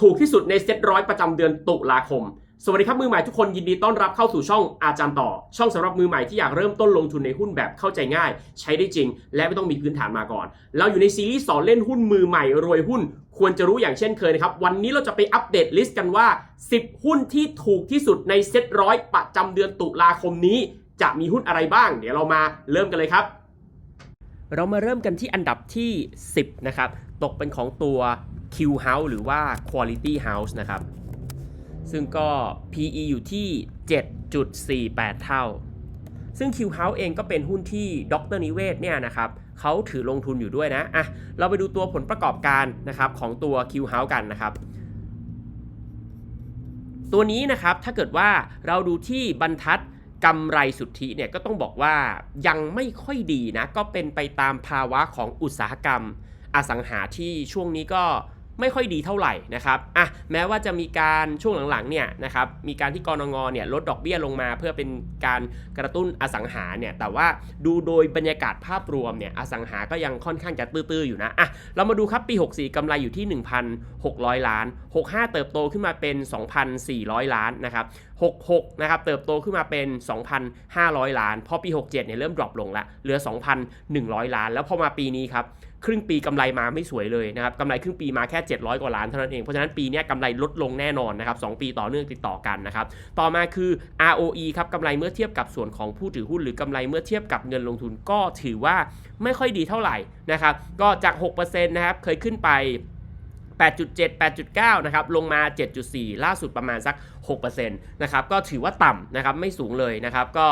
ถูกที่สุดในเซ็ตร้อยประจำเดือนตุลาคม สวัสดีครับมือใหม่ทุกคนยินดีต้อนรับเข้าสู่ช่องอาจารย์ต่อ ช่องสำหรับมือใหม่ที่อยากเริ่มต้นลงทุนในหุ้นแบบเข้าใจง่าย ใช้ได้จริง และไม่ต้องมีพื้นฐานมาก่อน เราอยู่ในซีรีส์สอนเล่นหุ้นมือใหม่รวยหุ้น ควรจะรู้อย่างเช่นเคยนะครับวันนี้เราจะไปอัปเดตลิสต์กันว่า 10 หุ้นที่ถูกที่สุดในเซ็ตร้อยประจำเดือนตุลาคมนี้ จะมีหุ้นอะไรบ้าง เดี๋ยวเรามาเริ่มกันเลยครับเรามาเริ่มกันที่อันดับที่ 10 นะครับ ตกเป็นของตัว Q House หรือว่า Quality House นะครับ ซึ่งก็ PE อยู่ที่ 7.48 เท่า ซึ่ง Q House เองก็เป็นหุ้นที่ดรนิเวศเนี่ยนะครับเขาถือลงทุนอยู่ด้วยนะอะเราไปดูตัวผลประกอบการนะครับของตัว Q House กันนะครับตัวนี้นะครับถ้าเกิดว่าเราดูที่บรรทัดกำไรสุทธิเนี่ยก็ต้องบอกว่ายังไม่ค่อยดีนะ ก็เป็นไปตามภาวะของอุตสาหกรรม อสังหาที่ช่วงนี้ก็ ไม่ค่อยดีเท่าไหร่นะครับอะแม้ว่าจะมีการช่วงหลังๆเนี่ยนะครับมีการที่กรงงเนี่ยลดดอกเบี้ยลงมา เพื่อเป็นการกระตุ้นอสังหาเนี่ยแต่ว่าดูโดยบรรยากาศภาพรวมเนี่ยอสังหาก็ยังค่อนข้างจะตื้อๆอยู่นะอะเรามาดูครับปี 64กำไรอยู่ที่ 1,600 ล้าน 65 เติบโตขึ้นมาเป็น 2,400 ล้านนะครับ66นะครับเติบโตขึ้นมาเป็น 2,500 ล้าน พอปี 67เนี่ยเริ่มดรอปลงละเหลือ 2,100 ล้าน แล้วพอมาปีนี้ครับ ครึ่งปีกำไรมาไม่สวยเลยนะครับกำไรครึ่งปีมาแค่ 700 กว่าล้านเท่านั้นเอง เพราะฉะนั้นปีนี้กำไรลดลงแน่นอนนะครับ2ปีต่อเนื่องติดต่อกันนะครับต่อมาคือ ROE ครับกำไรเมื่อเทียบกับส่วนของผู้ถือหุ้น หรือกำไรเมื่อเทียบกับเงินลงทุนก็ถือว่าไม่ค่อยดีเท่าไหร่นะครับก็จาก 6%นะครับเคยขึ้นไป8.7 8.9 นะครับ ลงมา 7.4 ล่าสุดประมาณสัก 6%นะครับ ก็ถือว่าต่ำนะครับ ไม่สูงเลยนะครับ ก็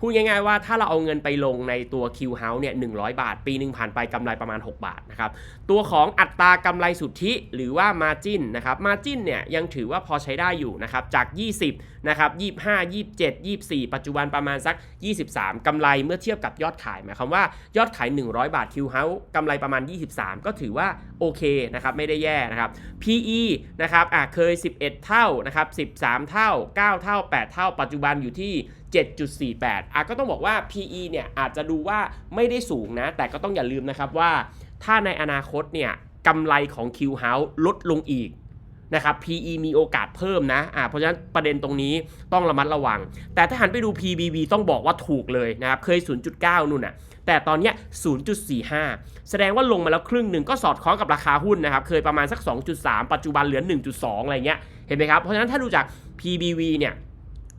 พูดง่ายๆว่าถ้าเราเอาเงินไปลงในตัว Q House เนี่ย100 บาท ปีหนึ่งผ่านไปกำไรประมาณ 6 บาทนะครับ ตัวของอัตรากำไรสุทธิหรือว่า Margin นะครับ Margin เนี่ยยังถือว่าพอใช้ได้อยู่นะครับ จาก 20 นะครับ25 27 24 ปัจจุบันประมาณสัก 23กำไรเมื่อเทียบกับยอดขายหมายความว่ายอดขาย 100 บาท Q House กำไรประมาณ 23 ก็ถือว่าโอเคนะครับไม่ได้แย่นะครับ PE นะครับอะเคย 11 เท่านะครับ13 เท่า 9 เท่า 8 เท่า ปัจจุบันอยู่ที่7.48อะก็ต้องบอกว่า PE เนี่ยอาจจะดูว่าไม่ได้สูงนะ แต่ก็ต้องอย่าลืมนะครับว่า ถ้าในอนาคตเนี่ยกำไรของ Q House ลดลงอีก นะครับ PE มีโอกาสเพิ่มนะอะเพราะฉะนั้นประเด็นตรงนี้ต้องระมัดระวัง แต่ถ้าหันไปดู PBV ต้องบอกว่าถูกเลยนะครับ เคย 0.9 นู่นน่ะ แต่ตอนนี้ 0.45 แสดงว่าลงมาแล้วครึ่งหนึ่งก็สอดคล้องกับราคาหุ้นนะครับ เคยประมาณสัก 2.3 ปัจจุบันเหลือ 1.2 อะไรเงี้ย เห็นไหมครับ เพราะฉะนั้นถ้าดูจาก PBV เนี่ย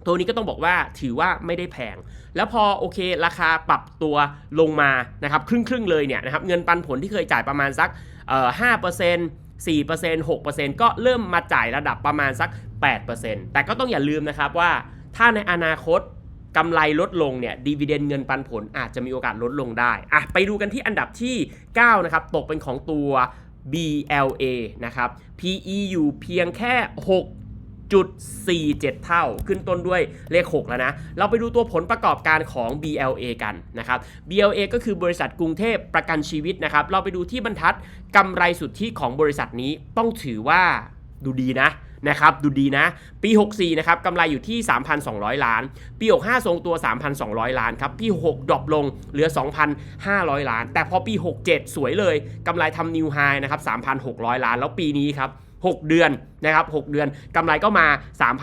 ตัวนี้ก็ต้องบอกว่าถือว่าไม่ได้แพง แล้วพอโอเคราคาปรับตัวลงมานะครับครึ่งครึ่งๆเลยเนี่ยนะครับเงินปันผลที่เคยจ่ายประมาณสักเอ่อห้าเปอร์เซ็นต์ 4% 6%ก็เริ่มมาจ่ายระดับประมาณสัก 8%แต่ก็ต้องอย่าลืมนะครับว่า ถ้าในอนาคตกำไรลดลงเนี่ยดีเวเดนเงินปันผลอาจจะมีโอกาสลดลงได้อะไปดูกันที่อันดับที่ 9 นะครับ ตกเป็นของตัว BLA นะครับ PE อยู่เพียงแค่ 6 0.47 เท่า ขึ้นต้นด้วยเลข 6 แล้วนะ เราไปดูตัวผลประกอบการของ BLA กันนะครับ BLA ก็คือบริษัทกรุงเทพประกันชีวิตนะครับ เราไปดูที่บรรทัดกำไรสุทธิของบริษัทนี้ต้องถือว่าดูดีนะนะครับดูดีนะ ปี 64 นะครับกำไรอยู่ที่ 3,200 ล้าน ปี 65 ทรงตัว 3,200 ล้านครับ ปี 6 ดรอปลงเหลือ 2,500 ล้าน แต่พอปี 67 สวยเลยกำไรทำนิวไฮนะครับ 3,600 ล้าน แล้วปีนี้ครับ 6 เดือนนะครับ6เดือนกำไรก็มา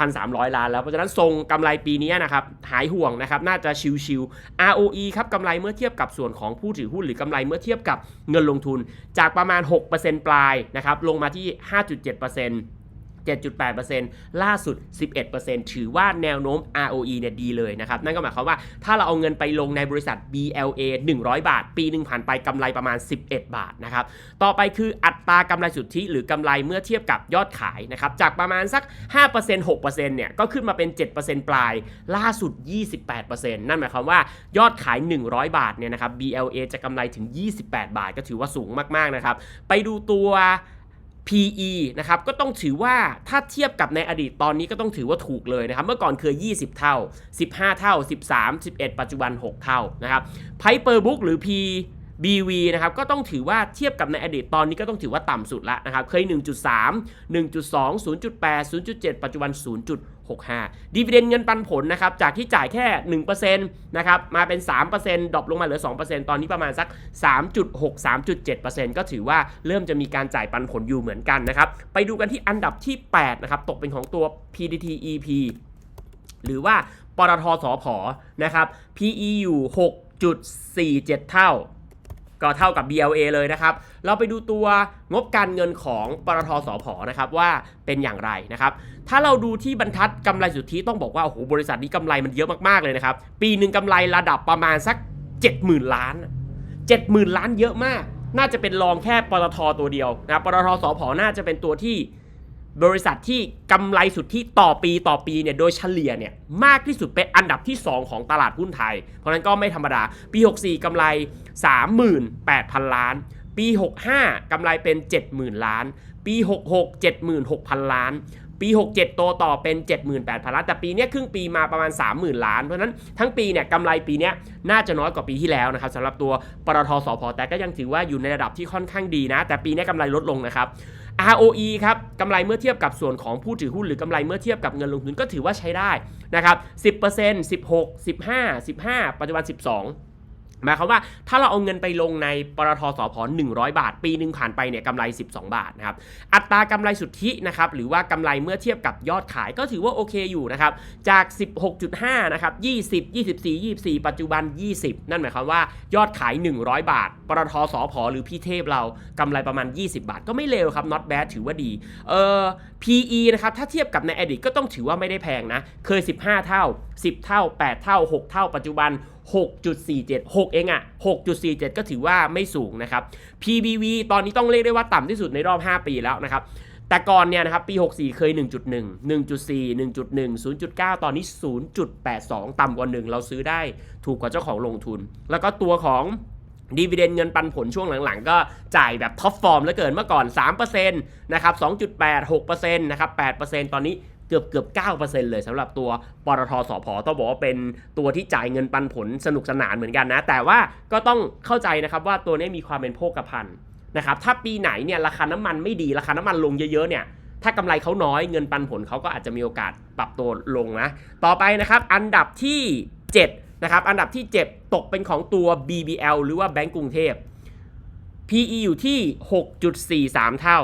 3,300 ล้านแล้ว เพราะฉะนั้นทรงกำไรปีนี้นะครับหายห่วงนะครับน่าจะชิวๆ ROE ครับกำไรเมื่อเทียบกับส่วนของผู้ถือหุ้นหรือกำไรเมื่อเทียบกับเงินลงทุน จากประมาณ 6%ปลายนะครับลงมาที่ 5.7% 7.8%ล่าสุด 11%ถือว่าแนวโน้ม ROE เนี่ยดีเลยนะครับ นั่นก็หมายความว่าถ้าเราเอาเงินไปลงในบริษัท BLA 100 บาท ปีหนึ่งผ่านไปกำไรประมาณ 11 บาทนะครับ ต่อไปคืออัตรากำไรสุทธิหรือกำไรเมื่อเทียบกับยอดขายนะครับ จากประมาณสัก 5% 6%เนี่ย ก็ขึ้นมาเป็น 7%ปลาย ล่าสุด 28%นั่นหมายความว่ายอดขาย 100 บาทเนี่ยนะครับ BLA จะกำไรถึง 28 บาท ก็ถือว่าสูงมากๆนะครับ ไปดูตัว PE นะครับก็ต้องถือว่าถ้าเทียบกับในอดีตตอนนี้ก็ต้องถือว่าถูกเลยนะครับ เมื่อก่อนเคย 20 เท่า 15 เท่า 13 11 ปัจจุบัน 6 เท่านะครับ Piper Book หรือ P BV นะครับก็ต้องถือว่าเทียบกับในอดีตตอนนี้ก็ต้องถือว่าต่ำสุดละนะครับ เคย 1.3 1.2 0.8 0.7 ปัจจุบัน 0. 65 ดีเวเดนเงินปันผลนะครับจากที่จ่ายแค่ 1%นะครับมาเป็น 3%ดรอปลงมาเหลือ 2%ตอนนี้ประมาณสัก 3.6 3.7%ก็ถือว่าเริ่มจะมีการจ่ายปันผลอยู่เหมือนกันนะครับ ไปดูกันที่อันดับที่ 8 นะครับ ตกเป็นของตัว PTT EP หรือว่าปตทสพอนะครับ PE อยู่6.47 เท่า ก็เท่ากับ BLA เลยนะครับ เราไปดูตัวงบการเงินของปตทสพนะครับว่าเป็นอย่างไรนะครับ ถ้าเราดูที่บรรทัดกำไรสุทธิต้องบอกว่าโอ้โหบริษัทนี้กำไรมันเยอะมากๆเลยนะครับ ปีหนึ่งกำไรระดับประมาณสัก 70,000 ล้าน 70,000 ล้านเยอะมาก น่าจะเป็นรองแค่ปตทตัวเดียวนะครับปตทสพน่าจะเป็นตัวที่บริษัทที่กำไรสุทธิต่อปีต่อปีเนี่ยโดยเฉลี่ยเนี่ยมากที่สุดเป็นอันดับที่ 2 ของตลาดหุ้นไทย เพราะนั้นก็ไม่ธรรมดา ปี 64กำไร 38,000 ล้าน ปี 65 กำไรเป็น 70,000 ล้าน ปี 66 76,000 ล้าน ปี 67 โตต่อเป็น 78,000 ล้าน แต่ปีนี้ครึ่งปีมาประมาณ 30,000 ล้าน เพราะนั้นทั้งปีเนี่ยกำไรปีนี้น่าจะน้อยกว่าปีที่แล้วนะครับสำหรับตัวปตทสพแต่ก็ยังถือว่าอยู่ในระดับที่ค่อนข้างดีนะ แต่ปีนี้กำไรลดลงนะครับ ROE ครับกำไรเมื่อเทียบกับส่วนของผู้ถือหุ้นหรือกำไรเมื่อเทียบกับเงินลงทุนก็ถือว่าใช้ได้นะครับ10% 16 15 15 ปัจจุบัน 12 หมายความว่าถ้าเราเอาเงินไปลงในปตทสพ100 บาท ปีหนึ่งผ่านไปเนี่ยกำไร 12 บาทนะครับอัตรากำไรสุทธินะครับหรือว่ากำไรเมื่อเทียบกับยอดขายก็ถือว่าโอเคอยู่นะครับจาก 16.5นะครับ20 24 24 ปัจจุบัน 20 นั่นหมายความว่ายอดขาย 100 บาทปตทสพหรือพี่เทพเรากำไรประมาณ 20 บาท ก็ไม่เลวครับ not bad ถือว่าดีเอ่อ PE นะครับถ้าเทียบกับในอดีตก็ต้องถือว่าไม่ได้แพงนะเคย 15 เท่า 10 เท่า 8 เท่า 6 เท่าปัจจุบัน 6.47 6 เองอะ6.47 ก็ถือว่าไม่สูงนะครับ PBV ตอนนี้ต้องเรียกได้ว่าต่ำที่สุดในรอบ 5 ปีแล้วนะครับแต่ก่อนเนี่ยนะครับปี 64 เคย 1.1 1.4 1.1 0.9 ตอนนี้ 0.82 ต่ำกว่า 1 เราซื้อได้ถูกกว่าเจ้าของลงทุน แล้วก็ตัวของดีเวเดนเงินปันผลช่วงหลังๆ ก็จ่ายแบบท็อปฟอร์มแล้วเกินเมื่อก่อน 3%นะครับ 2.8 6%นะครับ 8%ตอนนี้ เกือบเกือบ9%เลยสำหรับตัวปตทสพต้องบอกว่าเป็นตัวที่จ่ายเงินปันผลสนุกสนานเหมือนกันนะ แต่ว่าก็ต้องเข้าใจนะครับว่าตัวนี้มีความเป็นโภคภัณฑ์นะครับถ้าปีไหนเนี่ยราคาน้ำมันไม่ดีราคาน้ำมันลงเยอะๆเนี่ยถ้ากำไรเขาน้อยเงินปันผลเขาก็อาจจะมีโอกาสปรับตัวลงนะต่อไปนะครับอันดับที่ 7 นะครับ อันดับที่ 7 ตกเป็นของตัว BBL หรือว่าแบงก์กรุงเทพ PE อยู่ที่ 6.43 เท่า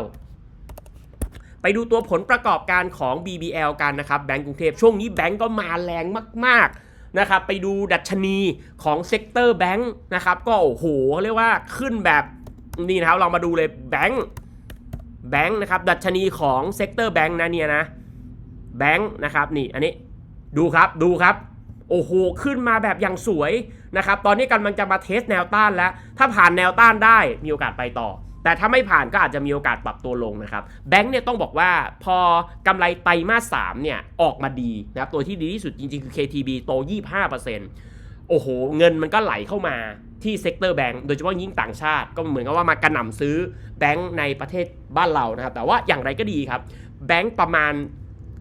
ไปดูตัวผลประกอบการของ BBL กันนะครับแบงก์กรุงเทพช่วงนี้แบงก์ก็มาแรงมากๆนะครับไปดูดัชนีของเซกเตอร์แบงก์นะครับก็โอ้โหเรียกว่าขึ้นแบบนี่นะครับเรามาดูเลยแบงก์แบงก์นะครับดัชนีของเซกเตอร์แบงก์นะเนี่ยนะแบงก์นะครับนี่อันนี้ดูครับดูครับโอ้โห ขึ้นมาแบบอย่างสวยนะครับ ตอนนี้กำลังจะมาเทสแนวต้านแล้ว ถ้าผ่านแนวต้านได้มีโอกาสไปต่อ แต่ถ้าไม่ผ่านก็อาจจะมีโอกาสปรับตัวลงนะครับ แบงค์เนี่ยต้องบอกว่าพอกำไรไตรมาส3เนี่ยออกมาดีนะครับตัวที่ดีที่สุดจริงๆ คือ KTB โต 25%โอ้โห เงินมันก็ไหลเข้ามาที่เซกเตอร์แบงก์โดยเฉพาะยิ่งต่างชาติ ก็เหมือนกับว่ามากระหน่ำซื้อแบงก์ในประเทศบ้านเรานะครับ แต่ว่าอย่างไรก็ดีครับ แบงก์ประมาณ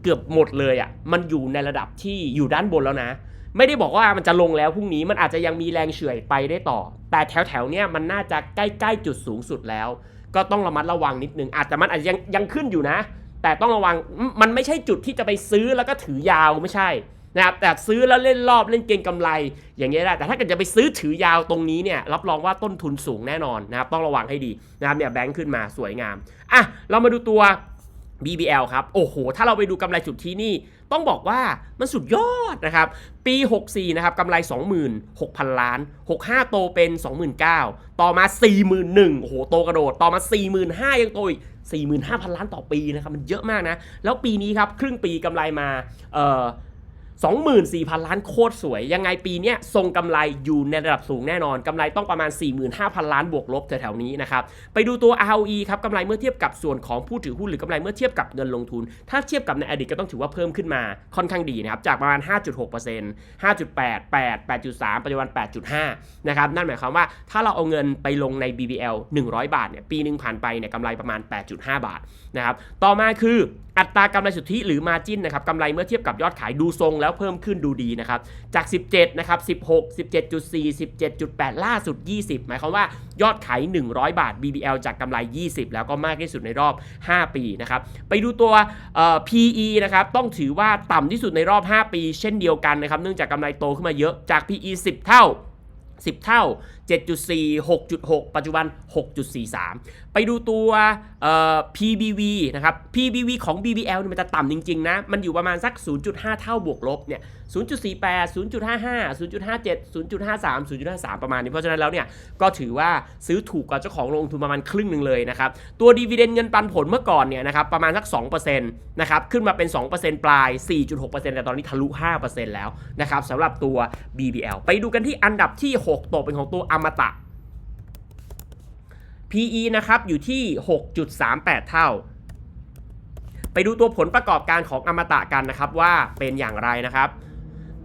เกือบหมดเลยอะ่ะมันอยู่ในระดับที่อยู่ด้านบนแล้วนะ ไม่ได้บอกว่ามันจะลงแล้วพรุ่งนี้มันอาจจะยังมีแรงเฉื่อยไปได้ต่อ แต่แถวแถวๆเนี้ยมันน่าจะใกล้ๆจุดสูงสุดแล้ว ก็ต้องระมัดระวังนิดนึงอาจจะมันอาจจะยังยังขึ้นอยู่นะ แต่ต้องระวังมันไม่ใช่จุดที่จะไปซื้อแล้วก็ถือยาวไม่ใช่นะครับแต่ซื้อแล้วเล่นรอบเล่นเก็งกำไร อย่างเงี้ยได้แต่ถ้าเกิดจะไปซื้อถือยาวตรงนี้เนี่ยรับรองว่าต้นทุนสูงแน่นอนนะครับต้องระวังให้ดีนะครับเนี่ยแบงค์ขึ้นมาสวยงามอะเรามาดูตัว BBL ครับ โอ้โห ถ้าเราไปดูกำไรจุดที่นี่ ต้องบอกว่ามันสุดยอดนะครับ ปี 64 นะครับกำไร 26,000 ล้าน 65 โตเป็น 29,000 ต่อมา 41,000โอ้โห โตกระโดด ต่อมา 45,000 ยังโตอีก45,000 ล้านต่อปีนะครับ มันเยอะมากนะ แล้วปีนี้ครับ ครึ่งปีกำไรมา เอ่อ 24,000 ล้านโคตรสวย ยังไงปีเนี้ยทรงกำไรอยู่ในระดับสูงแน่นอนกำไรต้องประมาณ 45,000 ล้านบวกลบแถวๆนี้นะครับ ไปดูตัว ROE ครับกำไรเมื่อเทียบกับส่วนของผู้ถือหุ้นหรือกำไรเมื่อเทียบกับเงินลงทุน ถ้าเทียบกับในอดีตก็ต้องถือว่าเพิ่มขึ้นมาค่อนข้างดีนะครับ จากประมาณ 5.6% 5.8 8 8.3 ปัจจุบัน 8.5 นะครับ นั่นหมายความว่าถ้าเราเอาเงินไปลงใน BBL 100 บาทเนี่ยปีหนึ่งผ่านไปเนี่ยกำไรประมาณ 8.5 บาทนะครับ ต่อมาคือ อัตรากำไรสุทธิหรือ Margin นะครับกำไรเมื่อเทียบกับยอดขายดูทรงแล้วเพิ่มขึ้นดูดีนะครับจาก 17 นะครับ 16 17.4 17.8 ล่าสุด 20 หมายความว่ายอดขาย 100 บาท BBL จากกำไร 20 แล้วก็มากที่สุดในรอบ 5 ปีนะครับไปดูตัวเอ่อ PE นะครับต้องถือว่าต่ำที่สุดในรอบ 5 ปี เช่นเดียวกันนะครับเนื่องจากกำไรโตขึ้นมาเยอะจาก PE 10 เท่า 10 เท่า 7.4 6.6 ปัจจุบัน 6.43 ไปดูตัวเอ่อ PBV นะครับ PBV ของ BBL มันจะต่ำจริง ๆ นะ มันอยู่ประมาณสัก 0.5 เท่าบวกลบเนี่ย 0.48 0.55 0.57 0.53 0.53 ประมาณนี้ เพราะฉะนั้นแล้วเนี่ย ก็ถือว่าซื้อถูกกว่าเจ้าของลงทุนประมาณครึ่งหนึ่งเลยนะครับ ตัวดีเวเดนเงินปันผลเมื่อก่อนเนี่ยนะครับประมาณสัก2%นะครับขึ้นมาเป็น 2%ปลาย 4.6%แต่ตอนนี้ทะลุ 5%แล้วนะครับสำหรับตัว BBL ไปดูกันที่อันดับที่ 6ตกเป็นของตัวอมตะ PE นะครับอยู่ที่ 6.38 เท่า ไปดูตัวผลประกอบการของอมตะกันนะครับว่าเป็นอย่างไรนะครับ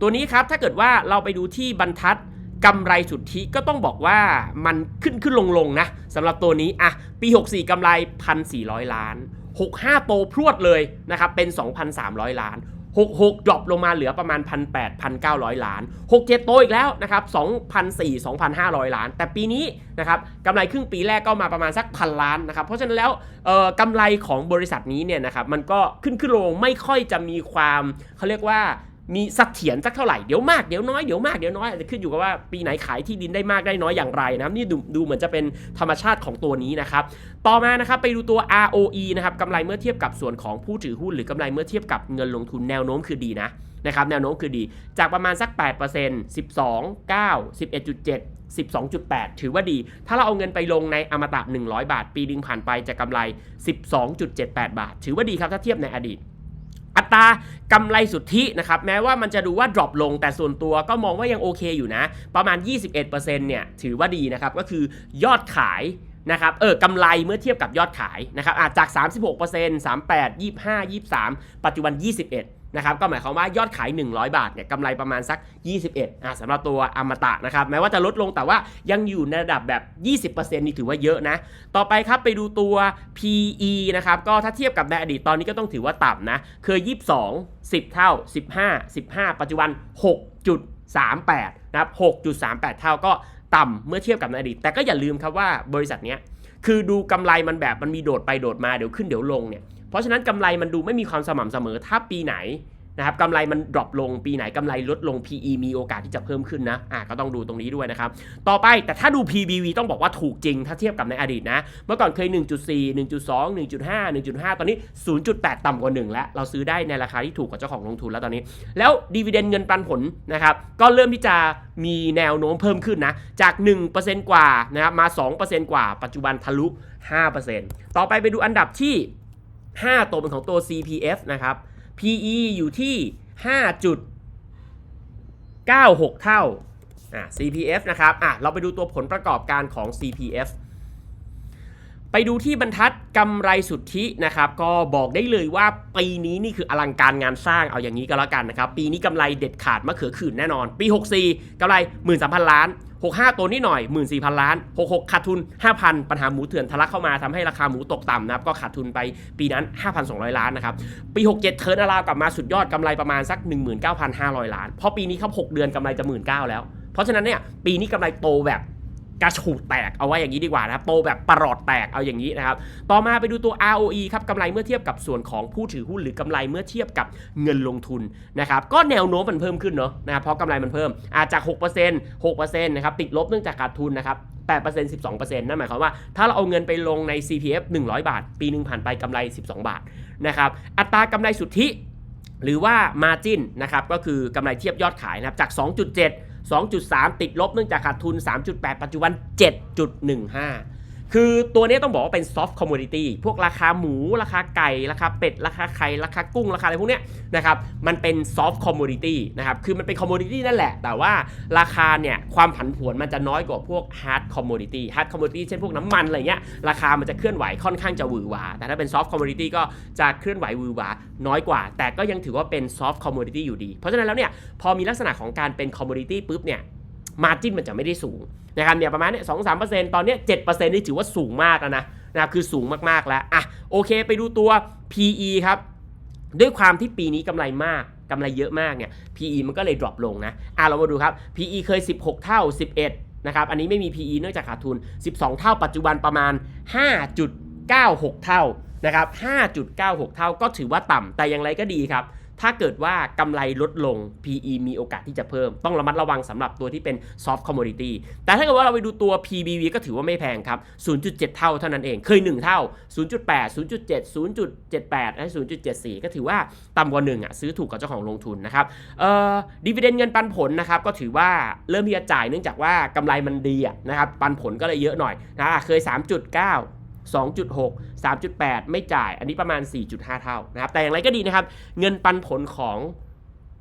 ตัวนี้ครับถ้าเกิดว่าเราไปดูที่บรรทัดกำไรสุทธิก็ต้องบอกว่ามันขึ้นขึ้นลงลงนะสำหรับตัวนี้อะปี 64กำไร 1,400 ล้าน 65 โตพรวดเลยนะครับเป็น 2,300 ล้าน 66ดรอปลงมาเหลือประมาณ 1,800 1,900 ล้าน 67 โตอีกแล้วนะครับ2,400 2,500 ล้าน แต่ปีนี้นะครับกำไรครึ่งปีแรกก็มาประมาณสักพันล้านนะครับ เพราะฉะนั้นแล้วเออกำไรของบริษัทนี้เนี่ยนะครับมันก็ขึ้นขึ้นลงไม่ค่อยจะมีความเขาเรียกว่า มีเสถียรสักเท่าไหร่เดี๋ยวมากเดี๋ยวน้อยเดี๋ยวมากเดี๋ยวน้อยอาจจะขึ้นอยู่กับว่าปีไหนขายที่ดินได้มากได้น้อยอย่างไรนะนี่ดูดูเหมือนจะเป็นธรรมชาติของตัวนี้นะครับต่อมานะครับไปดูตัว ROE นะครับกำไรเมื่อเทียบกับส่วนของผู้ถือหุ้นหรือกำไรเมื่อเทียบกับเงินลงทุนแนวโน้มคือดีนะนะครับแนวโน้มคือดี จากประมาณสัก 8% 12 9 11.7 12.8 ถือว่าดี ถ้าเราเอาเงินไปลงในอมตะ 100 บาท ปีดึงผ่านไปจะกำไร 12.78 บาท ถือว่าดีครับถ้าเทียบในอดีต อัตรากำไรสุทธินะครับแม้ว่ามันจะดูว่าดรอปลงแต่ส่วนตัวก็มองว่ายังโอเคอยู่นะ ประมาณ 21%เนี่ยถือว่าดีนะครับก็คือยอดขายนะครับเออกำไรเมื่อเทียบกับยอดขายนะครับอาจาก 36% 38 25 23 ปัจจุบัน 21 นะครับก็หมายความว่ายอดขาย 100 บาทเนี่ยกำไรประมาณสัก 21อะสำหรับตัวอมตะนะครับแม้ว่าจะลดลงแต่ว่ายังอยู่ในระดับแบบ 20%นี่ถือว่าเยอะนะ ต่อไปครับไปดูตัว PE นะครับก็ถ้าเทียบกับในอดีตตอนนี้ก็ต้องถือว่าต่ำนะเคย 22 10 เท่า 15 15 ปัจจุบัน 6.38นะครับ6.38 เท่าก็ต่ำเมื่อเทียบกับในอดีตแต่ก็อย่าลืมครับว่าบริษัทเนี้ยคือดูกำไรมันแบบมันมีโดดไปโดดมาเดี๋ยวขึ้นเดี๋ยวลงเนี่ย เพราะฉะนั้นกำไรมันดูไม่มีความสม่ำเสมอถ้าปีไหนนะครับกำไรมันดรอปลงปีไหนกำไรลดลง PE มีโอกาสที่จะเพิ่มขึ้นนะอะก็ต้องดูตรงนี้ด้วยนะครับ ต่อไปแต่ถ้าดู PBV ต้องบอกว่าถูกจริงถ้าเทียบกับในอดีตนะ เมื่อก่อนเคย 1.4 1.2 1.5 1.5 ตอนนี้ 0.8 ต่ำกว่า 1 แล้ว เราซื้อได้ในราคาที่ถูกกว่าเจ้าของลงทุนแล้วตอนนี้ แล้วดีเวเดนเงินปันผลนะครับก็เริ่มที่จะมีแนวโน้มเพิ่มขึ้นนะจาก 1%กว่านะครับมา 2%กว่าปัจจุบันทะลุ 5%ต่อไปไปดูอันดับที่ 5 ตัวเป็นของตัว CPF นะครับ PE อยู่ที่ 5.96 เท่าอะ CPF นะครับอะเราไปดูตัวผลประกอบการของ CPF ไปดูที่บรรทัดกำไรสุทธินะครับ ก็บอกได้เลยว่าปีนี้นี่คืออลังการงานสร้างเอาอย่างนี้ก็แล้วกันนะครับ ปีนี้กำไรเด็ดขาดมะเขือขื่นแน่นอน ปี 64กำไร 13,000 ล้าน 65 ตัวนี้หน่อย 14,000 ล้าน 66 ขาดทุน 5,000 ปัญหาหมูเถื่อนทะลักเข้ามาทำให้ราคาหมูตกต่ำนะครับ ก็ขาดทุนไปปีนั้น 5,200 ล้านนะครับ ปี 67 เทิร์นอราวกลับมาสุดยอดกำไรประมาณสัก 19,500 ล้าน เพราะปีนี้ครับ 6 เดือนกำไรจะ 19,000 แล้ว เพราะฉะนั้นเนี่ยปีนี้กำไรโตแบบ กระฉูดแตกเอาไว้อย่างนี้ดีกว่านะครับ โตแบบประหลอดแตกเอาอย่างนี้นะครับ ต่อมาไปดูตัว ROE ครับกำไรเมื่อเทียบกับส่วนของผู้ถือหุ้นหรือกำไรเมื่อเทียบกับเงินลงทุนนะครับ ก็แนวโน้มมันเพิ่มขึ้นเนาะนะครับเพราะกำไรมันเพิ่มอาจจาก 6% 6%นะครับติดลบเนื่องจากขาดทุนนะครับ8% 12%นั่นหมายความว่าถ้าเราเอาเงินไปลงใน CPF 100 บาท ปีหนึ่งผ่านไปกำไร 12 บาทนะครับอัตรากำไรสุทธิ หรือว่า Margin นะครับก็คือกำไรเทียบยอดขายนะครับจาก 2.7 2.3 ติดลบเนื่องจากขาดทุน 3.8 ปัจจุบัน 7.15 คือตัวนี้ต้องบอกว่าเป็น soft commodity พวกราคาหมู ราคาไก่ ราคาเป็ด ราคาไข่ ราคากุ้ง ราคาอะไรพวกเนี้ยนะครับ มันเป็น soft commodity นะครับ คือมันเป็น commodity นั่นแหละ แต่ว่าราคาเนี่ยความผันผวนมันจะน้อยกว่าพวก hard commodity hard commodity เช่นพวกน้ำมันอะไรเงี้ย ราคามันจะเคลื่อนไหวค่อนข้างจะหวือหวา แต่ถ้าเป็น soft commodity ก็จะเคลื่อนไหวหวือหวาน้อยกว่า แต่ก็ยังถือว่าเป็น soft commodity อยู่ดี เพราะฉะนั้นแล้วเนี่ยพอมีลักษณะของการเป็น commodity ปุ๊บเนี่ย มาจิ้นมันจะไม่ได้สูงนะครับเนี่ยประมาณเนี้ยสองสามเปอร์เซ็นต์ตอนเนี้ยเจ็ดเปอร์เซ็นต์นี่ถือว่าสูงมากแล้วนะนะค,คือสูงมากๆแล้วอะโอเคไปดูตัว PE ครับด้วยความที่ปีนี้กำไรมากกำไรเยอะมากเนี่ย PE มันก็เลย drop ลงนะอะเรามาดูครับ PE เคย 16 เท่า 11 นะครับ อันนี้ไม่มี PE เนื่องจากขาดทุน 12 เท่าปัจจุบันประมาณ 5.96 เท่านะครับ 5.96 เท่าก็ถือว่าต่ำแต่อย่างไรก็ดีครับ ถ้าเกิดว่ากำไรลดลง PE มีโอกาสที่จะเพิ่ม ต้องระมัดระวังสำหรับตัวที่เป็น soft commodity แต่ถ้าเกิดว่าเราไปดูตัว PBV ก็ถือว่าไม่แพงครับ 0.7 เท่าเท่านั้นเอง เคย 1 เท่า 0.8 0.7 0.78และ0.74 ก็ถือว่าต่ำกว่า1อะซื้อถูกกับเจ้าของลงทุนนะครับ เอ่อดีเวเดนเงินปันผลนะครับก็ถือว่าเริ่มที่จะจ่ายเนื่องจากว่ากำไรมันดีอะนะครับปันผลก็เลยเยอะหน่อยนะอะเคย 3.9 2.6 3.8 ไม่จ่าย อันนี้ประมาณ 4.5 เท่านะครับ แต่อย่างไรก็ดีนะครับ เงินปันผลของ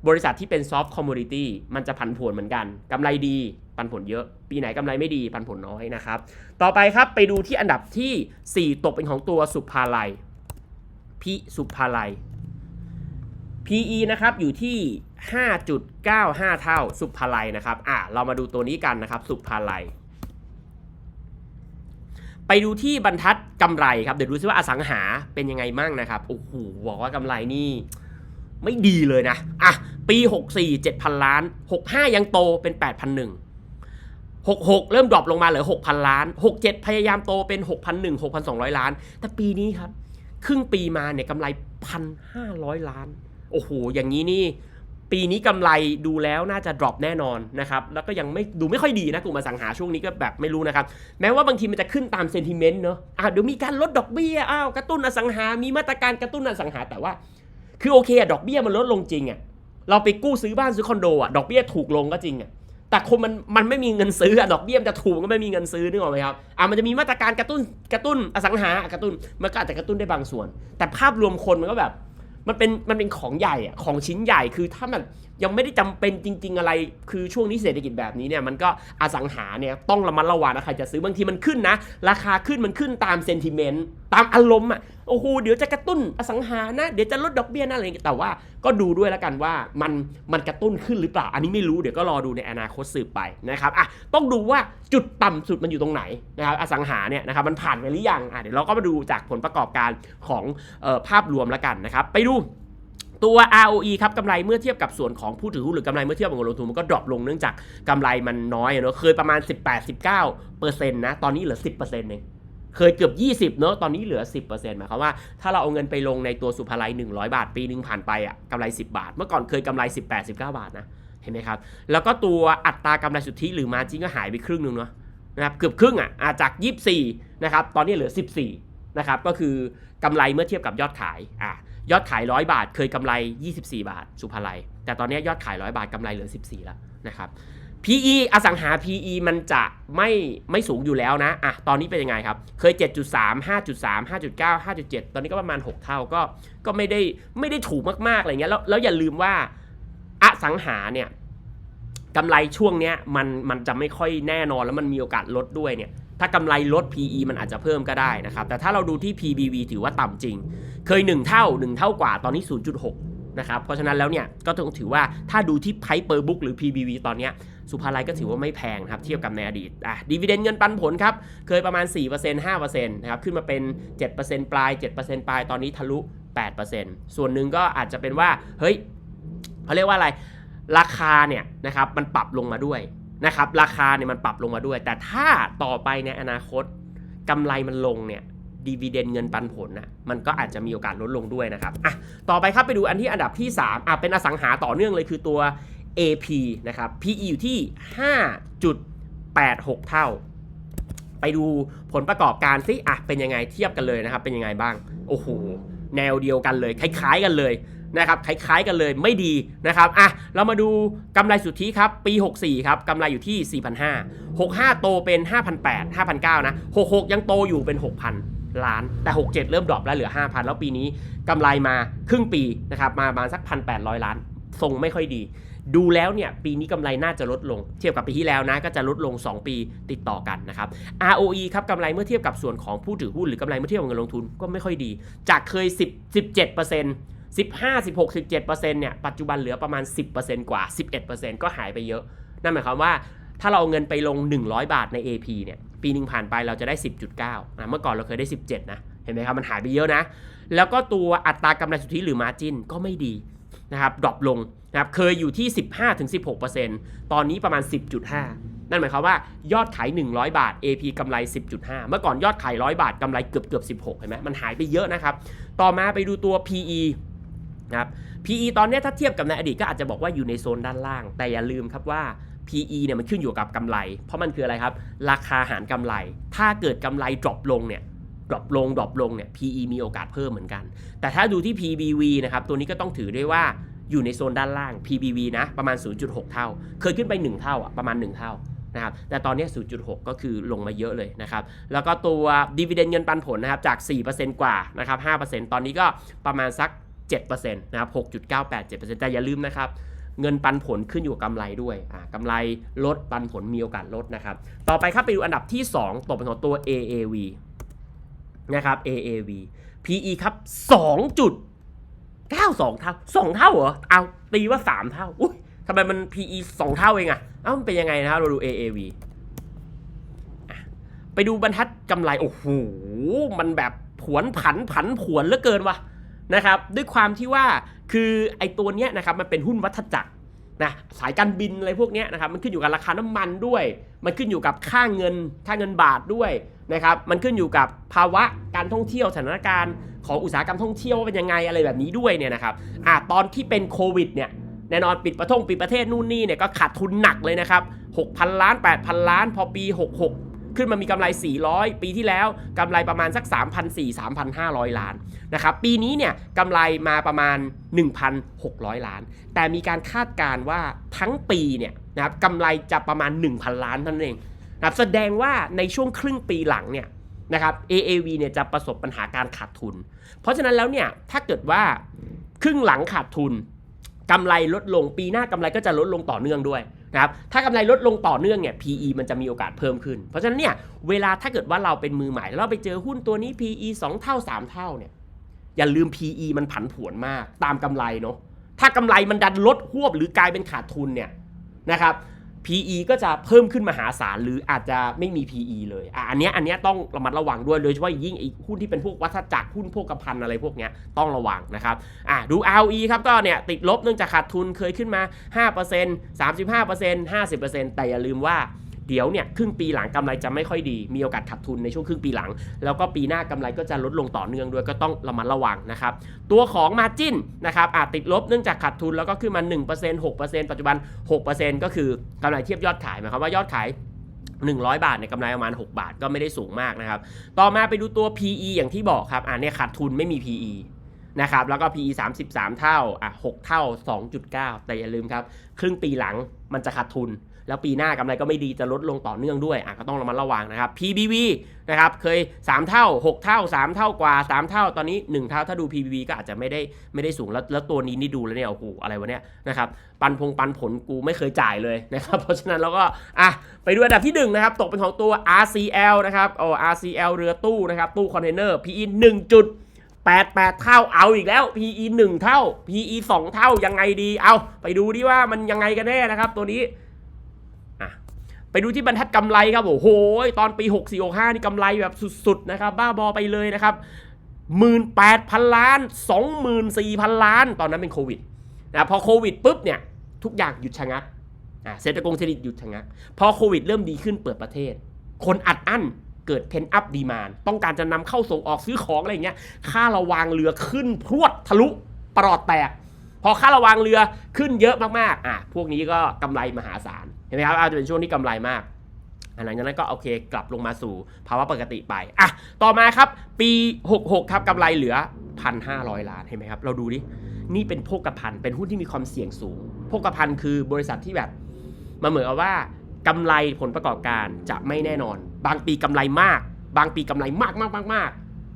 บริษัทที่เป็น soft commodity มันจะผันผวนเหมือนกันกำไรดี ปันผลเยอะ ปีไหนกำไรไม่ดี ปันผลน้อยนะครับ ต่อไปครับไปดูที่อันดับที่ 4 ตกเป็นของตัวสุภาลัย พิสุภาลัย PE นะครับอยู่ที่ 5.95 เท่าสุภาลัยนะครับ อะเรามาดูตัวนี้กันนะครับ สุภาลัย ไปดูที่บรรทัดกำไรครับ เดี๋ยวดูซิว่าอสังหาเป็นยังไงมั่งนะครับ โอ้โห บอกว่ากำไรนี่ไม่ดีเลยนะ อะ ปี 64 7,000 ล้าน 65 ยังโตเป็น 8,001 66 เริ่มดรอปลงมาเหลือ 6,000 ล้าน 67 พยายามโตเป็น 6,001 6,200 ล้าน แต่ปีนี้ครับ ครึ่งปีมาเนี่ยกำไร 1,500 ล้าน โอ้โห อย่างนี้นี่ ปีนี้กำไรดูแล้วน่าจะ drop แน่นอนนะครับ แล้วก็ยังไม่ดูไม่ค่อยดีนะกลุ่มอสังหาช่วงนี้ก็แบบไม่รู้นะครับ แม้ว่าบางทีมันจะขึ้นตาม sentiment เนอะอะเดี๋ยวมีการลดดอกเบี้ยอ้าวกระตุ้นอสังหา มีมาตรการกระตุ้นอสังหาแต่ว่า คือโอเคอะดอกเบี้ยมันลดลงจริงอะเราไปกู้ซื้อบ้านซื้อคอนโดอะดอกเบี้ยถูกลงก็จริงอะแต่คนมันมันไม่มีเงินซื้ออะดอกเบี้ยมันจะถูกก็ไม่มีเงินซื้อนึกออกไหมครับอะมันจะมีมาตรการกระตุ้นกระตุ้นอสังหากระตุ้นมันก็อาจจะกระตุ้นได้บางส่วน แต่ภาพรวมคนมันก็แบบ มันเป็นมันเป็นของใหญ่อะของชิ้นใหญ่คือถ้ามันยังไม่ได้จำเป็นจริง ๆ อะไร คือช่วงนี้เศรษฐกิจแบบนี้เนี่ยมันก็อสังหาเนี่ยต้องระมัดระวังนะใครจะซื้อบางทีมันขึ้นนะ ราคาขึ้นมันขึ้นตามเซนติเมนต์ตามอารมณ์อะโอ้โหเดี๋ยวจะกระตุ้นอสังหานะ เดี๋ยวจะลดดอกเบี้ยนะอะไรอย่างเงี้ยแต่ว่าก็ดูด้วยแล้วกันว่ามันมันกระตุ้นขึ้นหรือเปล่า อันนี้ไม่รู้เดี๋ยวก็รอดูในอนาคตสืบไปนะครับอะต้องดูว่าจุดต่ำสุดมันอยู่ตรงไหนนะครับอสังหาเนี่ยนะครับมันผ่านไปหรือยังอะเดี๋ยวเราก็มาดูจากผลประกอบการของออภาพรวมแล้วกันนะครับไปดู ตัว ROE ครับกำไรเมื่อเทียบกับส่วนของผู้ถือหุ้นหรือกำไรเมื่อเทียบกับเงินลงทุนมันก็ดรอปลงเนื่องจากกำไรมันน้อยเนอะเคยประมาณ 18-19%เปอร์เซ็นต์นะตอนนี้เหลือ 10%เองเคยเกือบ 20 เนอะตอนนี้เหลือ 10%หมายความว่าถ้าเราเอาเงินไปลงในตัวสุภาลัย 100 บาท ปีหนึ่งผ่านไปอะกำไร 10 บาท เมื่อก่อนเคยกำไร 18-19 บาทนะ เห็นไหมครับ แล้วก็ตัวอัตรากำไรสุทธิหรือมาจิ้งก็หายไปครึ่งหนึงเนาะนะครับเกือบครึ่งอะอะจาก 24 นะครับ ตอนนี้เหลือ 14 นะครับ ก็คือกำไรเมื่อเทียบกับยอดขายอะ ยอดขาย 100 บาท เคยกำไร 24 บาท สุภาลัย แต่ตอนนี้ยอดขาย 100 บาทกำไรเหลือ 14 แล้วนะครับ PE อสังหา PE มันจะไม่ไม่สูงอยู่แล้วนะอะตอนนี้เป็นยังไงครับ เคย 7.3 5.3 5.9 5.7 ตอนนี้ก็ประมาณ 6 เท่าก็ก็ไม่ได้ไม่ได้ถูกมากๆอะไรเงี้ยแล้วแล้วอย่าลืมว่าอสังหาเนี่ยกำไรช่วงเนี้ยมันมันจะไม่ค่อยแน่นอนแล้วมันมีโอกาสลดด้วยเนี่ย ถ้ากำไรลด PE มันอาจจะเพิ่มก็ได้นะครับ แต่ถ้าเราดูที่ PBV ถือว่าต่ำจริง เคย 1 เท่า 1 เท่ากว่าตอนนี้ 0.6 นะครับ เพราะฉะนั้นแล้วเนี่ยก็ต้องถือว่าถ้าดูที่ Price per book หรือ PBV ตอนนี้สุภาลัยก็ถือว่าไม่แพงนะครับเทียบกับในอดีตอะดีเวเดนเงินปันผลครับ เคยประมาณ 4% 5%นะครับขึ้นมาเป็น 7%ปลาย 7%ปลายตอนนี้ทะลุ 8%ส่วนหนึ่งก็อาจจะเป็นว่าเฮ้ยเขาเรียกว่าอะไรราคาเนี่ยนะครับมันปรับลงมาด้วย นะครับราคาเนี่ยมันปรับลงมาด้วย แต่ถ้าต่อไปในอนาคตกำไรมันลงเนี่ยดีเวเดนเงินปันผลนะมันก็อาจจะมีโอกาสลดลงด้วยนะครับอะต่อไปครับไปดูอันที่อันดับที่3อะเป็นอสังหาต่อเนื่องเลยคือตัว AP นะครับ PE อยู่ที่ 5.86 เท่า ไปดูผลประกอบการซิอะเป็นยังไงเทียบกันเลยนะครับ เป็นยังไงบ้าง โอ้โห แนวเดียวกันเลย คล้าย ๆ กันเลย นะครับคล้ายๆกันเลยไม่ดีนะครับอะเรามาดูกำไรสุทธิครับปี 64ครับกำไรอยู่ที่ 4,500 65 โตเป็น 5,800 5,900นะ66 ยังโตอยู่เป็น 6,000 ล้าน แต่ 67 เริ่มดรอปแล้วเหลือ 5,000 แล้วปีนี้กำไรมาครึ่งปีนะครับมาประมาณสัก 1,800 ล้านทรงไม่ค่อยดี ดูแล้วเนี่ยปีนี้กำไรน่าจะลดลง เทียบกับปีที่แล้วนะก็จะลดลง 2 ปีติดต่อกันนะครับ ROE ครับกำไรเมื่อเทียบกับส่วนของผู้ถือหุ้นหรือ กำไรเมื่อเทียบกับเงินลงทุนก็ไม่ค่อยดี จากเคย 10 17% 15 16 17%เซ็นต์เนี่ยปัจจุบันเหลือประมาณ 10%กว่า 11%ก็หายไปเยอะ นั่นหมายความว่าถ้าเราเอาเงินไปลง 100 บาทใน AP เนี่ยปีหนึ่งผ่านไปเราจะได้ 10.9อะเมื่อก่อนเราเคยได้ 17 นะ เห็นไหมครับมันหายไปเยอะนะ แล้วก็ตัวอัตรากำไรสุทธิหรือ Margin ก็ไม่ดีนะครับดรอปลงนะครับเคยอยู่ที่ 15-16%ตอนนี้ประมาณ 10.5นั่นหมายความว่ายอดขาย 100 บาท AP กำไร 10.5 เมื่อก่อนยอดขาย 100 บาทกำไรเกือบเกือบ16 เห็นไหมมันหายไปเยอะนะครับ ต่อมาไปดูตัว PE นะครับ PE ตอนนี้ถ้าเทียบกับในอดีตก็อาจจะบอกว่าอยู่ในโซนด้านล่าง แต่อย่าลืมครับว่า PE เนี่ยมันขึ้นอยู่กับกำไร เพราะมันคืออะไรครับ ราคาหารกำไร ถ้าเกิดกำไร drop ลงเนี่ย drop ลง drop ลงเนี่ย PE มีโอกาสเพิ่มเหมือนกัน แต่ถ้าดูที่ PBV นะครับตัวนี้ก็ต้องถือด้วยว่าอยู่ในโซนด้านล่าง PBV นะประมาณ 0.6 เท่า เคยขึ้นไป 1 เท่าอะประมาณ 1 เท่านะครับแต่ตอนนี้ 0.6 ก็คือลงมาเยอะเลยนะครับ แล้วก็ตัว dividend เงินปันผลนะครับจาก 4%กว่านะครับ 5%ตอนนี้ก็ประมาณสัก 7%นะครับ 6.987%แต่อย่าลืมนะครับ เงินปันผลขึ้นอยู่กับกำไรด้วยอ่ากำไรลดปันผลมีโอกาสลดนะครับ ต่อไปครับไปดูอันดับที่ 2ตกเป็นของตัว AAV นะครับ AAV PE ครับ 2.92 เท่า 2 เท่าเหรอ เอาตีว่า 3 เท่า อุ้ยทำไมมัน PE 2 เท่าเองอะเอ้ามันเป็นยังไงนะครับ เราดู AAV ไปดูบรรทัดกำไร โอ้โห มันแบบผวนผันผันผวนเหลือเกินว่ะ นะครับด้วยความที่ว่าคือไอ้ตัวเนี้ยนะครับมันเป็นหุ้นวัฏจักรนะสายการบินอะไรพวกเนี้ยนะครับมันขึ้นอยู่กับราคาน้ำมันด้วย มันขึ้นอยู่กับค่าเงินค่าเงินบาทด้วยนะครับมันขึ้นอยู่กับภาวะการท่องเที่ยวสถานการณ์ของอุตสาหกรรมท่องเที่ยวว่าเป็นยังไงอะไรแบบนี้ด้วยเนี่ยนะครับอะตอนที่เป็นโควิดเนี่ยแน่นอนปิดประทงปิดประเทศนู่นนี่เนี่ยก็ขาดทุนหนักเลยนะครับ6,000 ล้าน 8,000 ล้าน พอปี 66 ขึ้นมามีกำไร 400 ปีที่แล้วกำไรประมาณสัก 3,400-3,500 ล้านนะครับปีนี้เนี่ยกำไรมาประมาณ 1,600 ล้าน แต่มีการคาดการณ์ว่าทั้งปีเนี่ยนะครับกำไรจะประมาณ 1,000 ล้านเท่านั้นเองนะครับแสดงว่าในช่วงครึ่งปีหลังเนี่ยนะครับ AAV เนี่ยจะประสบปัญหาการขาดทุน เพราะฉะนั้นแล้วเนี่ยถ้าเกิดว่าครึ่งหลังขาดทุนกำไรลดลงปีหน้ากำไรก็จะลดลงต่อเนื่องด้วย นะครับถ้ากำไรลดลงต่อเนื่องเนี่ย PE มันจะมีโอกาสเพิ่มขึ้น เพราะฉะนั้นเนี่ยเวลาถ้าเกิดว่าเราเป็นมือใหม่แล้วเราไปเจอหุ้นตัวนี้ PE 2 เท่า 3 เท่าเนี่ยอย่าลืม PE มันผันผวนมากตามกำไรเนาะถ้ากำไรมันดันลดหวบหรือกลายเป็นขาดทุนเนี่ยนะครับ PE ก็จะเพิ่มขึ้นมหาศาลหรืออาจจะไม่มี PE เลยอะอันเนี้ยอันเนี้ยต้องระมัดระวังด้วยโดยเฉพาะยิ่งไอ้หุ้นที่เป็นพวกวัฏจักรหุ้นพวกกระพันอะไรพวกเนี้ยต้องระวังนะครับอะดู ROE ครับก็เนี่ยติดลบเนื่องจากขาดทุนเคยขึ้นมา 5% 35% 50%แต่อย่าลืมว่า เดี๋ยวเนี่ยครึ่งปีหลังกำไรจะไม่ค่อยดี มีโอกาสขาดทุนในช่วงครึ่งปีหลัง แล้วก็ปีหน้ากำไรก็จะลดลงต่อเนื่องด้วยก็ต้องระมัดระวังนะครับ ตัวของ Margin นะครับอาจติดลบเนื่องจากขาดทุนแล้วก็ขึ้นมา 1% 6%ปัจจุบัน 6%ก็คือกำไรเทียบยอดขายหมายความว่ายอดขาย100 บาทเนี่ยกำไรประมาณ 6 บาทก็ไม่ได้สูงมากนะครับ ต่อมาไปดูตัว PE อย่างที่บอกครับ อ่าเนี่ยขาดทุนไม่มี PE นะครับ แล้วก็ PE 33 เท่า อะ 6 เท่า 2.9 แต่อย่าลืมครับ ครึ่งปีหลังมันจะขาดทุน แล้วปีหน้ากำไรก็ไม่ดีจะลดลงต่อเนื่องด้วยอะก็ต้องระมัดระวังนะครับ PBV นะครับเคย 3 เท่า 6 เท่า 3 เท่ากว่า 3 เท่าตอนนี้ 1 เท่าถ้าดู PBV ก็อาจจะไม่ได้ไม่ได้สูงแล้วแล้วตัวนี้นี่ดูแล้วเนี่ยโอ้โหอะไรวะเนี่ยนะครับปันพงปันผลกูไม่เคยจ่ายเลยนะครับเพราะฉะนั้นเราก็อะไปดูอันดับที่ 1 นะครับ ตกเป็นของตัว RCL นะครับโอ้ RCL เรือตู้นะครับตู้คอนเทนเนอร์ PE 1จุด8 8 เท่าเอาอีกแล้ว PE 1 เท่า PE 2 เท่ายังไงดีเอาไปดูดิว่ามันยังไงกันแน่นะครับตัวนี้ ไปดูที่บรรทัดกำไรครับโอ้โหตอนปี 64 65 นี่กำไรแบบสุดๆนะครับบ้าบอไปเลยนะครับ18,000 ล้าน 24,000 ล้าน ตอนนั้นเป็นโควิดนะพอโควิดปุ๊บเนี่ยทุกอย่างหยุดชะงักอะเศรษฐกงเศรษฐกิจหยุดชะงักพอโควิดเริ่มดีขึ้นเปิดประเทศ คนอัดอั้นเกิดเพนอัพดีมานต้องการจะนำเข้าส่งออกซื้อของอะไรอย่างเงี้ยค่าระวางเรือขึ้นพรวดทะลุปลอดแตก พอค่าระวางเรือขึ้นเยอะมากๆอะพวกนี้ก็กำไรมหาศาลเห็นไหมครับอาจจะเป็นช่วงที่กำไรมากอันหลังจากนั้นก็โอเคกลับลงมาสู่ภาวะปกติไปอะต่อมาครับปี 66 ครับกำไรเหลือ 1,500 ล้านเห็นไหมครับ เราดูดิ นี่เป็นโภคภัณฑ์เป็นหุ้นที่มีความเสี่ยงสูงโภคภัณฑ์คือบริษัทที่แบบมันเหมือนกับว่ากำไรผลประกอบการจะไม่แน่นอน บางปีกำไรมาก บางปีกำไรมากมากมากมาก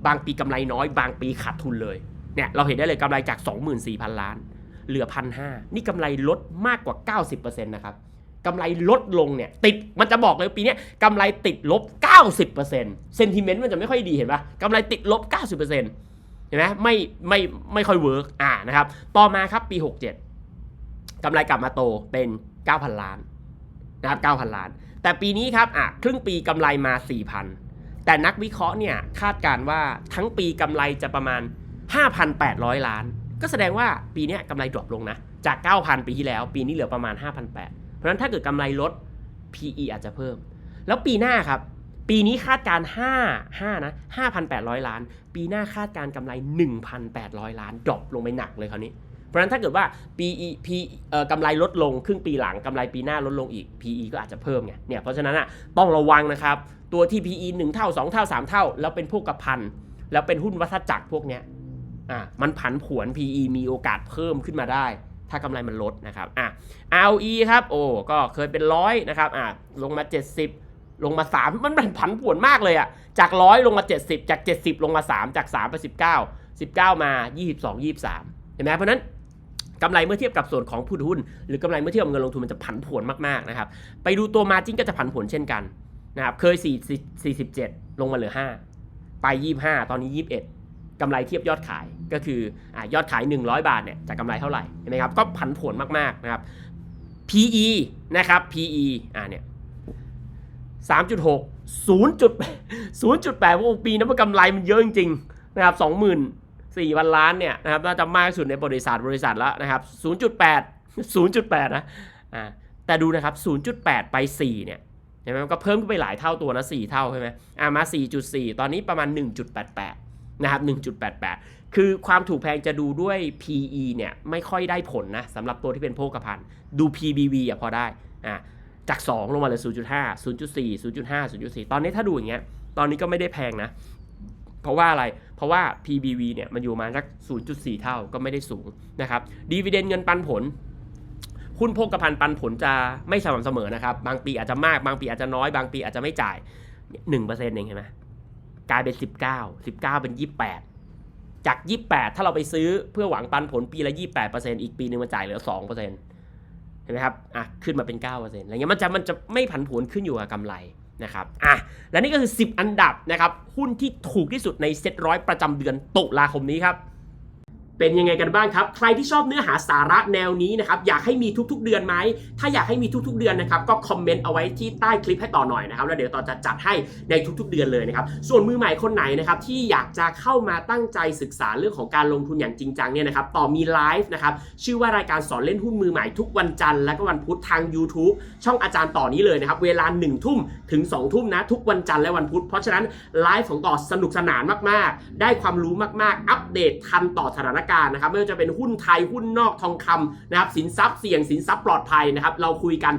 บางปีกำไรน้อย บางปีขาดทุนเลยเนี่ยเราเห็นได้เลยกำไรจาก 24,000 ล้าน เหลือพันห้านี่กำไรลดมากกว่า 90%นะครับกำไรลดลงเนี่ยติดมันจะบอกเลยปีนี้กำไรติดลบ 90%เซนติเมนต์มันจะไม่ค่อยดีเห็นปะกำไรติดลบ 90%เห็นไหมไม่ไม่ไม่ค่อยเวิร์กอ่านะครับต่อมาครับปี 67กำไรกลับมาโตเป็น 9,000 ล้านนะครับ9,000 ล้าน แต่ปีนี้ครับอะครึ่งปีกำไรมา 4,000 แต่นักวิเคราะห์เนี่ยคาดการณ์ว่าทั้งปีกำไรจะประมาณ 5,800 ล้าน ก็แสดงว่าปีนี้กำไรดรอปลงนะ จาก 9,000 ปีที่แล้ว ปีนี้เหลือประมาณ 5,800 เพราะฉะนั้นถ้าเกิดกำไรลด PE อาจจะเพิ่ม แล้วปีหน้าครับ ปีนี้คาดการณ์5 5 นะ 5,800 ล้าน ปีหน้าคาดการณ์กำไร 1,800 ล้านดรอปลงไปหนักเลยคราวนี้ เพราะฉะนั้นถ้าเกิดว่า PE P เอ่อกำไรลดลงครึ่งปีหลังกำไรปีหน้าลดลงอีก PE ก็อาจจะเพิ่มไง เนี่ย เพราะฉะนั้นอะต้องระวังนะครับ ตัวที่ PE 1 เท่า 2 เท่า 3 เท่า แล้วเป็นพวกกระพัน แล้วเป็นหุ้นวัฏจักรพวกเนี้ย อะมันผันผวน PE มีโอกาสเพิ่มขึ้นมาได้ ถ้ากำไรมันลดนะครับอะ ROE ครับโอ้ก็เคยเป็นร้อยนะครับอะลงมา 70 ลงมา3มันมันผันผวนมากเลยอะจากร้อยลงมา 70 จาก 70 ลงมา 3 จาก 3 ไป 19 19 มา 22 23 เห็นไหมเพราะนั้นกำไรเมื่อเทียบกับส่วนของผู้ถือหุ้น หรือกำไรเมื่อเทียบกับเงินลงทุนมันจะผันผวนมากๆนะครับไปดูตัวมาจิ้นก็จะผันผวนเช่นกันนะครับเคย4 47 ลงมาเหลือ 5 ไป 25 ตอนนี้ 21 กำไรเทียบยอดขายก็คืออ่ายอดขาย 100 บาทเนี่ยจะกำไรเท่าไหร่เห็นไหมครับก็ผันผวนมากๆนะครับ PE นะครับ PE อ่าเนี่ย3.6 0.8 0.8โอ้ปีนั้นมันกำไรมันเยอะจริงๆนะครับ20,000 4พันล้านเนี่ยนะครับน่าจะมากที่สุดในบริษัทบริษัทแล้วนะครับ 0.8 0.8 นะอ่าแต่ดูนะครับ 0.8 ไป 4 เนี่ยเห็นไหมมันก็เพิ่มขึ้นไปหลายเท่าตัวนะ 4 เท่าใช่ไหมอ่ามา 4.4 ตอนนี้ประมาณ 1.88 นะครับ 1.88 คือความถูกแพงจะดูด้วย PE เนี่ยไม่ค่อยได้ผลนะสำหรับตัวที่เป็นโภคภัณฑ์ ดู PBV อะพอได้อ่าจาก 2 ลงมาเหลือ 0.5 0.4 0.5 0.4 ตอนนี้ถ้าดูอย่างเงี้ย ตอนนี้ก็ไม่ได้แพงนะ เพราะว่าอะไร เพราะว่า PBV เนี่ยมันอยู่มาสัก 0.4 เท่าก็ไม่ได้สูงนะครับ ดีเวเดนเงินปันผลหุ้นโภคภัณฑ์ปันผลจะไม่สม่ำเสมอนะครับ บางปีอาจจะมาก บางปีอาจจะน้อย บางปีอาจจะไม่จ่าย 1%เองเห็นไหม กลายเป็น 19 19 เป็น 28 จาก 28 ถ้าเราไปซื้อเพื่อหวังปันผลปีละ 28%อีกปีนึงมันจ่ายเหลือ 2%เห็นไหมครับอะขึ้นมาเป็น 9%อะไรเงี้ยมันจะมันจะไม่ผันผวนขึ้นอยู่กับกำไรนะครับอะและนี่ก็คือ 10 อันดับนะครับหุ้นที่ถูกที่สุดในเซ็ตร้อยประจำเดือนตุลาคมนี้ครับ เป็นยังไงกันบ้างครับ ใครที่ชอบเนื้อหาสาระแนวนี้นะครับอยากให้มีทุกๆ เดือนไหม ถ้าอยากให้มีทุกๆ เดือนนะครับก็คอมเมนต์เอาไว้ที่ใต้คลิปให้ต่อหน่อยนะครับแล้วเดี๋ยวต่อจะจัดให้ในทุกๆ เดือนเลยนะครับส่วนมือใหม่คนไหนนะครับที่อยากจะเข้ามาตั้งใจศึกษาเรื่องของการลงทุนอย่างจริงจังเนี่ยนะครับต่อมีไลฟ์นะครับชื่อว่ารายการสอนเล่นหุ้นมือใหม่ทุกวันจันทร์และก็วันพุธทาง YouTube ช่องอาจารย์ต่อนี้เลยนะครับเวลา1ทุ่มถึง2ทุ่มนะทุกวันจันทร์และวันพุธเพราะฉะนั้นไลฟ์ของต่อสนุกสนานมากๆ ได้ความรู้มากๆ อัปเดตทันต่อสถานการนะครับไม่ว่าจะเป็นหุ้นไทยหุ้นนอกทองคำนะครับสินทรัพย์เสี่ยงสินทรัพย์ปลอดภัยนะครับเราคุยกัน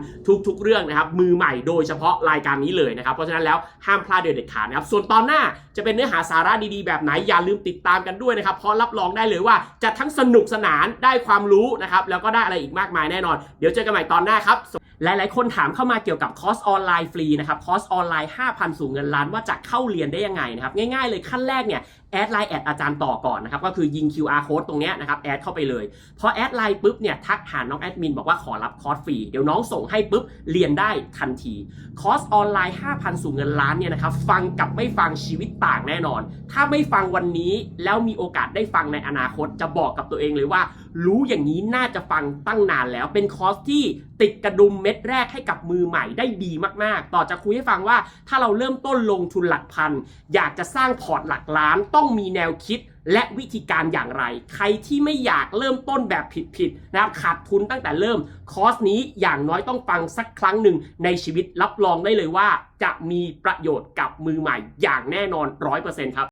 ทุกๆเรื่องนะครับมือใหม่โดยเฉพาะรายการนี้เลยนะครับเพราะฉะนั้นแล้วห้ามพลาดเด็ดขาดนะครับส่วนตอนหน้าจะเป็นเนื้อหาสาระดีๆแบบไหนอย่าลืมติดตามกันด้วยนะครับเพราะรับรองได้เลยว่าจะทั้งสนุกสนานได้ความรู้นะครับแล้วก็ได้อะไรอีกมากมายแน่นอน เดี๋ยวเจอกันใหม่ตอนหน้าครับ หลายๆ คนถามเข้ามาเกี่ยวกับคอร์สออนไลน์ฟรีนะครับคอร์สออนไลน์ 5,000 สู่เงินล้านว่าจะเข้าเรียนได้ยังไงนะครับง่ายๆเลยขั้นแรกเนี่ยแอดไลน์แอดอาจารย์ต่อก่อนนะครับก็คือยิง QR code ตรงนี้นะครับแอดเข้าไปเลยพอแอดไลน์ปุ๊บเนี่ยทักหาน้องแอดมินบอกว่าขอรับคอร์สฟรีเดี๋ยวน้องส่งให้ปุ๊บเรียนได้ทันทีคอร์สออนไลน์ 5,000 สู่เงินล้านเนี่ยนะครับฟังกับไม่ฟังชีวิตต่างแน่นอน ถ้าไม่ฟังวันนี้แล้วมีโอกาสได้ฟังในอนาคตจะบอกกับตัวเองเลยว่ารู้อย่างนี้น่าจะฟังตั้งนานแล้ว เป็นคอร์สที่ติดกระดุมเม็ดแรกให้กับมือใหม่ได้ดีมากๆ ต่อจะคุยให้ฟังว่าถ้าเราเริ่มต้นลงทุนหลักพัน อยากจะสร้างพอร์ตหลักล้านต้องมีแนวคิดและวิธีการอย่างไร ใครที่ไม่อยากเริ่มต้นแบบผิดๆนะครับขาดทุนตั้งแต่เริ่ม คอร์สนี้อย่างน้อยต้องฟังสักครั้งหนึ่งในชีวิตรับรองได้เลยว่า จะมีประโยชน์กับมือใหม่อย่างแน่นอน 100%ครับ